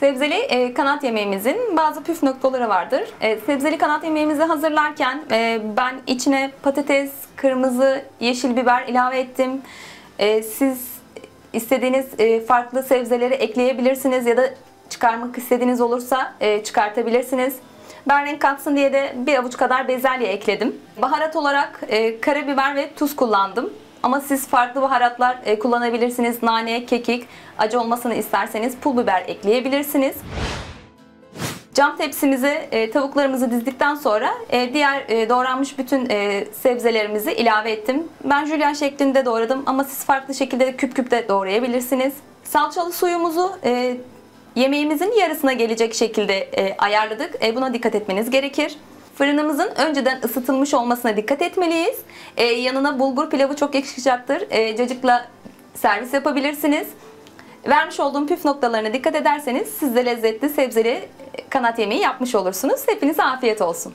Sebzeli e, kanat yemeğimizin bazı püf noktaları vardır. E, sebzeli kanat yemeğimizi hazırlarken e, ben içine patates, kırmızı, yeşil biber ilave ettim. E, siz istediğiniz e, farklı sebzeleri ekleyebilirsiniz ya da çıkarmak istediğiniz olursa e, çıkartabilirsiniz. Ben renk katsın diye de bir avuç kadar bezelye ekledim. Baharat olarak e, karabiber ve tuz kullandım. Ama siz farklı baharatlar e, kullanabilirsiniz. Nane, kekik, acı olmasını isterseniz pul biber ekleyebilirsiniz. Cam tepsimize e, tavuklarımızı dizdikten sonra e, diğer e, doğranmış bütün e, sebzelerimizi ilave ettim. Ben jülyen şeklinde doğradım ama siz farklı şekilde de küp küp de doğrayabilirsiniz. Salçalı suyumuzu e, yemeğimizin yarısına gelecek şekilde e, ayarladık. E, buna dikkat etmeniz gerekir. Fırınımızın önceden ısıtılmış olmasına dikkat etmeliyiz. E, yanına bulgur pilavı çok yakışacaktır. E, cacıkla servis yapabilirsiniz. Vermiş olduğum püf noktalarına dikkat ederseniz siz de lezzetli sebzeli kanat yemeği yapmış olursunuz. Hepinize afiyet olsun.